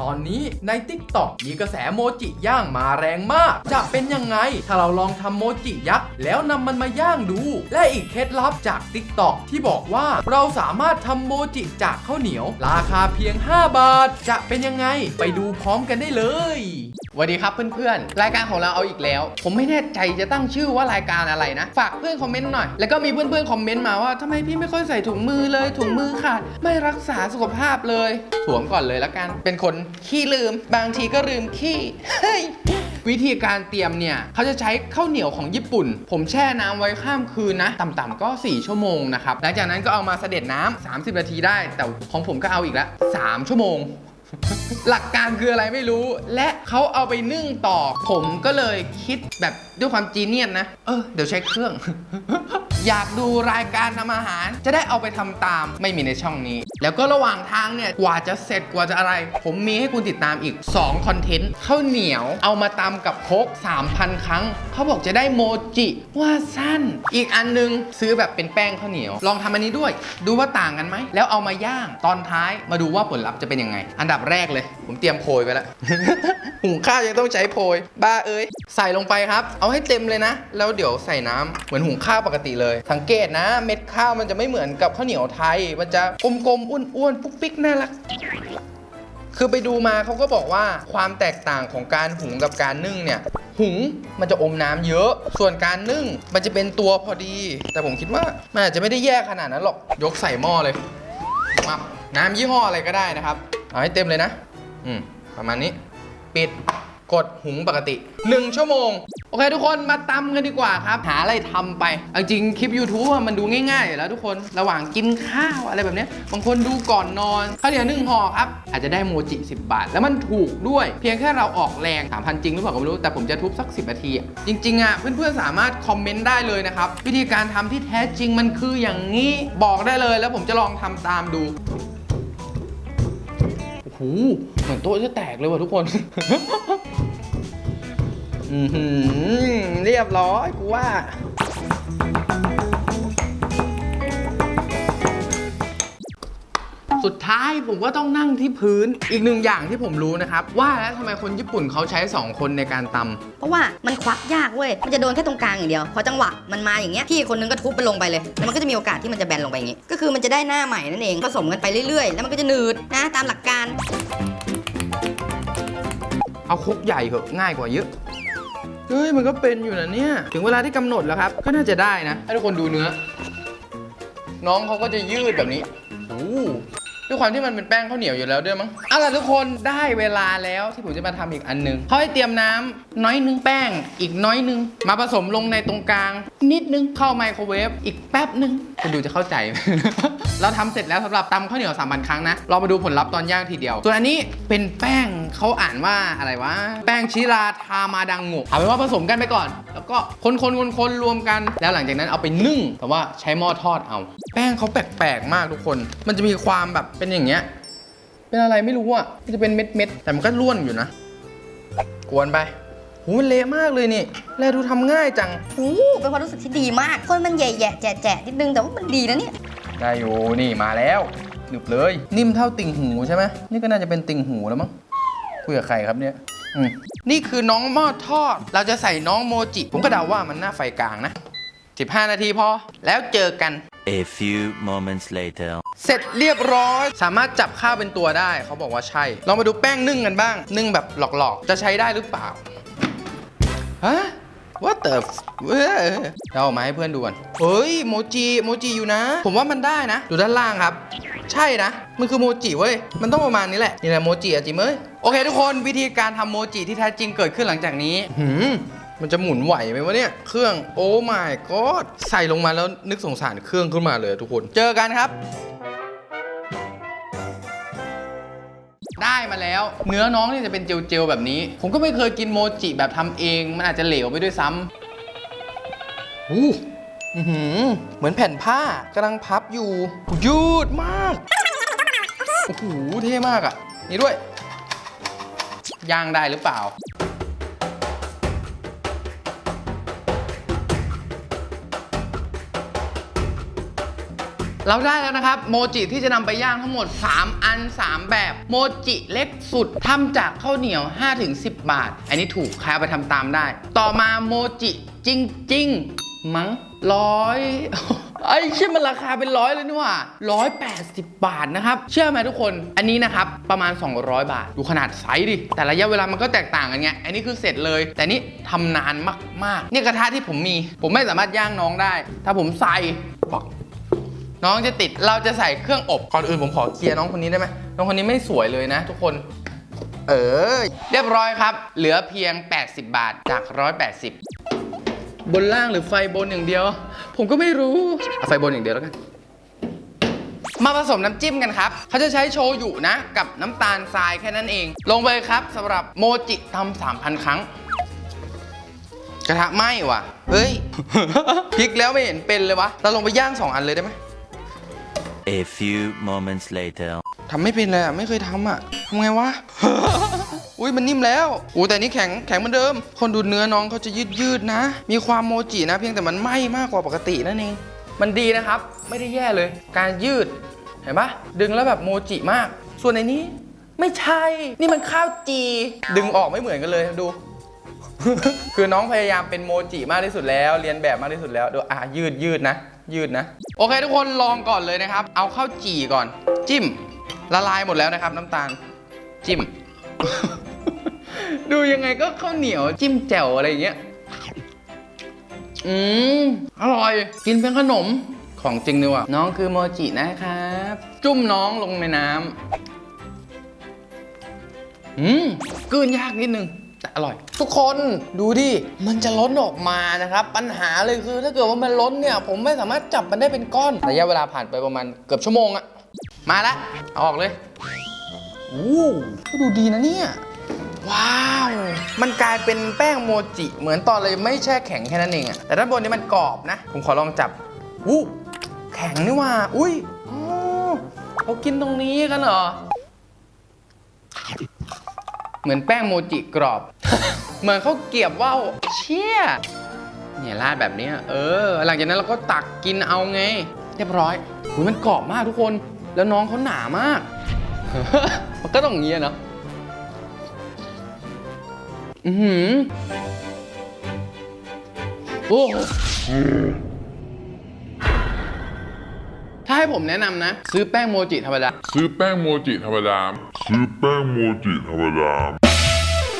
ตอนนี้ใน TikTok มีกระแสโมจิย่างมาแรงมาก จะเป็นยังไง ถ้าเราลองทำโมจิยักษ์แล้วนำมันมาย่างดู และอีกเคล็ดลับจาก TikTok ที่บอกว่าเราสามารถทำโมจิจากข้าวเหนียว ราคาเพียง 5 บาท จะเป็นยังไง ไปดูพร้อมกันได้เลย วัสดีครับเพื่อนๆ รายการของเราเอาอีกแล้ว ผมไม่แน่ใจจะตั้งชื่อว่ารายการอะไรนะ ฝากเพื่อนคอมเมนต์หน่อย แล้วก็มีเพื่อนๆคอมเมนต์มาว่าทำไมพี่ไม่ค่อยใส่ถุงมือเลย ถุงมือขาดไม่รักษาสุขภาพเลยสวมก่อนเลยละกัน เป็นคนขี้ลืม บางทีก็ลืมขี้เฮ้ยวิธีการเตรียมเนี่ยเขาจะใช้ข้าวเหนียวของญี่ปุ่น ผมแช่น้ำไว้ข้ามคืนนะ ต่ำๆก็ 4 ชั่วโมงนะครับ หลังจากนั้นก็เอามาเสด็จน้ำ30 นาทีได้ แต่ของผมก็เอาอีกแล้ว3ชั่วโมง หลักการคืออะไรไม่รู้ และเขาเอาไปนึ่งต่อ ผมก็เลยคิดแบบด้วยความจีเนียนนะ เออ เดี๋ยวใช้เครื่อง อยากดูรายการทำอาหาร จะได้เอาไปทำตามไม่มีในช่องนี้ แล้วก็ระหว่างทางเนี่ย กว่าจะเสร็จกว่าจะอะไร ผมมีให้คุณติดตามอีก2คอนเทนต์ข้าวเหนียวเอามาตำกับโคก3,000 ครั้ง เขาบอกจะได้โมจิ ว่าสั้น อีกอันนึงซื้อแบบเป็นแป้งข้าวเหนียว ลองทำอันนี้ด้วย ดูว่าต่างกันไหม แล้วเอามาย่าง ตอนท้ายมาดูว่าผลลัพธ์จะเป็นยังไง อันดับแรกเลย ผมเตรียมโพยไปแล้วหุงข้าวยังต้องใช้โพย บ้าเอ้ยใส่ลงไปครับ เอาให้เต็มเลยนะ แล้วเดี๋ยวใส่น้ำเหมือนหุงข้าวปกติเลย สังเกตนะ เม็ดข้าวมันจะไม่เหมือนกับข้าวเหนียวไทยมันจะกลมๆอ้วนๆปุ๊กปิ๊กน่ารัก คือไปดูมาเขาก็บอกว่าความแตกต่างของการหุงกับการนึ่งเนี่ยหุงมันจะอมน้ำเยอะ ส่วนการนึ่งมันจะเป็นตัวพอดี แต่ผมคิดว่ามันอาจจะไม่ได้แยกขนาดนั้นหรอก ยกใส่หม้อเลยมาน้ำยี่ห้ออะไรก็ได้นะครับ เอาให้เต็มเลยนะ อืม ประมาณนี้ ปิด กดหุงปกติ 1 ชั่วโมง โอเคทุกคนมาตำกันดีกว่าครับ หาอะไรทำไปจริงคลิป YouTube มันดูง่ายๆอยู่แล้วทุกคนระหว่างกินข้าวอะไรแบบนี้บางคนดูก่อนนอนข้าวเหนียวนึ่งห่อครับอาจจะได้โมจิ 10 บาท แล้วมันถูกด้วย เพียงแค่เราออกแรงถามพันจริงหรือเปล่าก็ไม่รู้ แต่ผมจะทุบสัก 10นาทีจริงๆอะเพื่อนๆสามารถคอมเมนต์ได้เลยนะครับวิธีการทำที่แท้จริงมันคืออย่างนี้บอกได้เลย แล้วผมจะลองทำตามดูโอ้โหเหมือนโต๊ะจะแตกเลยว่ะทุกคน อือหือเรียบร้อยกูว่า สุดท้ายผมก็ต้องนั่งที่พื้นอีกหนึ่งอย่างที่ผมรู้นะครับ ว่าแล้วทำไมคนญี่ปุ่นเขาใช้ 2 คนในการตำเพราะว่ามันควักยากเว้ย มันจะโดนแค่ตรงกลางอย่างเดียว พอจังหวะมันมาอย่างเงี้ย พี่คนนึงก็ทุบมันลงไปเลย แล้วมันก็จะมีโอกาสที่มันจะแบนลงไปอย่างงี้ ก็คือมันจะได้หน้าใหม่นั่นเอง ผสมกันไปเรื่อยๆ แล้วมันก็จะหนืดนะตามหลักการ เอาครกใหญ่เหอะง่ายกว่าเยอะ เฮ้ยมันก็เป็นอยู่นะเนี่ย ถึงเวลาที่กำหนดแล้วครับ ก็น่าจะได้นะ ให้ทุกคนดูเนื้อ น้องเขาก็จะยืดแบบนี้โอ้ ด้วยความที่มันเป็นแป้งข้าวเหนียวอยู่แล้วด้วยมั้งเอาล่ะทุกคนได้เวลาแล้วที่ผมจะมาทำอีกอันหนึงเขาให้เตรียมน้ำน้อยนึงแป้ง อีกน้อยนึง มาผสมลงในตรงกลาง นิดนึงเข้าไมโครเวฟอีกแป๊บนึงคุณดูจะเข้าใจ เราทำเสร็จแล้วสำหรับตำข้าวเหนียวสามพันครั้งนะเรามาดูผลลัพธ์ตอนย่างทีเดียว ส่วนอันนี้เป็นแป้งเขาอ่านว่าอะไรวะแป้งชิราทามาดังโงะเอาเป็นว่าผสมกันไปก่อนแล้ว ก็คนคนคนคนๆรวมกัน แล้วหลังจากนั้นเอาไปนึ่ง แต่ว่าใช้หม้อทอดเอา แป้งเขาแปลกๆมากทุกคน มันจะมีความแบบเป็นอย่างเงี้ย เป็นอะไรไม่รู้อะมันจะเป็นเม็ดๆแต่มันก็ร่วนอยู่นะ กวนไปหูมันเละมากเลยนี่ แลดูทำง่ายจัง โอ้เป็นความรู้สึกที่ดีมาก คนมันแย่ๆแจะๆนิดนึงแต่ว่ามันดีนะเนี่ย ได้อยู่นี่มาแล้วหนึบเลย นิ่มเท่าติ่งหูใช่ไหมนี่ก็น่าจะเป็นติ่งหูแล้วมั้งคุยกับใครครับเนี่ย อืมนี่คือน้องหม้อทอด เราจะใส่น้องโมจิ ผมก็เดาว่ามันหน้าไฟกลางนะ 15 นาทีพอ แล้วเจอกัน A few moments later. เสร็จเรียบร้อย สามารถจับข้าวเป็นตัวได้ เขาบอกว่าใช่ลองมาดูแป้งนึ่งกันบ้าง นึ่งแบบหลอกๆ จะใช้ได้หรือเปล่า ฮะ ว่าแต่เว้ยเราเอามาให้เพื่อนดูก่อนเฮ้ย โมจิ โมจิอยู่นะ ผมว่ามันได้นะ ดูด้านล่างครับ ใช่นะ มันคือโมจิเว้ย มันต้องประมาณนี้แหละ นี่แหละโมจิอะจิมเอ้ย โอเคทุกคนวิธีการทำโมจิที่แท้จริงเกิดขึ้นหลังจากนี้หืมมันจะหมุนไหวไหมวะเนี่ย เครื่องโอ้ my god ใส่ลงมาแล้วนึกสงสารเครื่องขึ้นมาเลยทุกคน เจอกันครับ ได้มาแล้ว เนื้อน้องนี่จะเป็นเจลๆแบบนี้ ผมก็ไม่เคยกินโมจิแบบทำเอง มันอาจจะเหลวไปด้วยซ้ำอู้ อื้อหือเหมือนแผ่นผ้ากำลังพับอยู่ยืดมาก โอ้โห เท่มากอะ นี่ด้วย ย่างได้หรือเปล่า เราได้แล้วนะครับ โมจิที่จะนำไปย่างทั้งหมด 3 อัน 3 แบบ โมจิเล็กสุดทำจากข้าวเหนียว 5-10 บาท อันนี้ถูกใครเอาไปทำตามได้ ต่อมาโมจิจริง ๆ มั้งร้อยไอ้เชื่อมันราคาเป็นร้อยเลยนี่หว่าร้อยแปดสิบบาทนะครับ เชื่อไหมทุกคน อันนี้นะครับ ประมาณ 200 บาท ดูขนาดไซส์ดิ แต่ระยะเวลามันก็แตกต่างกันไง อันนี้คือเสร็จเลย แต่นี่ทำนานมากๆนี่กระทะที่ผมมี ผมไม่สามารถย่างน้องได้ ถ้าผมใส่น้องจะติด เราจะใส่เครื่องอบ ก่อนอื่นผมขอเคลียร์น้องคนนี้ได้ไหมน้องคนนี้ไม่สวยเลยนะ ทุกคน เออ เรียบร้อยครับ เหลือเพียง 80 บาทจาก 180 บนล่างหรือไฟบนอย่างเดียว ผมก็ไม่รู้เอาไฟบนอย่างเดียวแล้วกัน มาผสมน้ำจิ้มกันครับ เขาจะใช้โชยุนะ กับน้ำตาลทรายแค่นั้นเอง ลงไปครับสำหรับโมจิทำสามพันครั้ง กระทะไหม้ว่ะ เฮ้ย พลิกแล้วไม่เห็นเป็นเลยวะ เราลงไปย่างสองอันเลยได้ไหม A few moments later. ทำไม่เป็นเลยอะ ไม่เคยทำอะทำไงวะ อุ้ยมันนิ่มแล้วอู้แต่นี่แข็งแข็งเหมือนเดิม คนดูเนื้อน้องเขาจะยืดยืดนะ มีความโมจินะ เพียงแต่มันไหม้มากกว่าปกตินั่นเองมันดีนะครับ ไม่ได้แย่เลย การยืดเห็นปะดึงแล้วแบบโมจิมาก ส่วนในนี้ ไม่ใช่ นี่มันข้าวจี ดึงออกไม่เหมือนกันเลยดู คือน้องพยายามเป็นโมจิมากที่สุดแล้ว เรียนแบบมากที่สุดแล้วดูอะยืดยืดนะ ยืดนะ โอเค ทุกคนลองก่อนเลยนะครับ เอาข้าวจี่ก่อน จิ้ม ละลายหมดแล้วนะครับ น้ำตาล จิ้ม ดูยังไงก็ข้าวเหนียวจิ้มแจ่วอะไรอย่างเงี้ย อืม อร่อย กินเป็นขนมของจริงดีว่ะน้องคือโมจินะครับ จุ่มน้องลงในน้ำอืมกลืนยากนิดนึงแต่อร่อย ทุกคนดูดิมันจะล้นออกมานะครับ ปัญหาเลยคือ ถ้าเกิดว่ามันล้นเนี่ย ผมไม่สามารถจับมันได้เป็นก้อนระยะเวลาผ่านไปประมาณเกือบชั่วโมงอะมาละเอาออกเลยอู้ดูดีนะเนี่ย ว้าว มันกลายเป็นแป้งโมจิ เหมือนตอนเลยไม่แช่แข็งแค่นั้นเองอะแต่ด้านบนนี้มันกรอบนะ ผมขอลองจับอู้แข็งนี่ว่า อุ้ยอ๋อเขากินตรงนี้กันเหรอ เหมือนแป้งโมจิกรอบ เหมือนเขาวเกรียบว่าวเชี่ยเนี่ยราดแบบเนี้ยเออ หลังจากนั้นเราก็ตักกินเอาไง เรียบร้อยอุยมันกรอบมากทุกคน แล้วน้องเขาหนามาก มันก็ต้องอย่างเงี้ยเนาะ อือหือโอ้ถ้าให้ผมแนะนำนะ ซื้อแป้งโมจิธรรมดา ซื้อแป้งโมจิธรรมดา ซื้อแป้งโมจิธรรมดา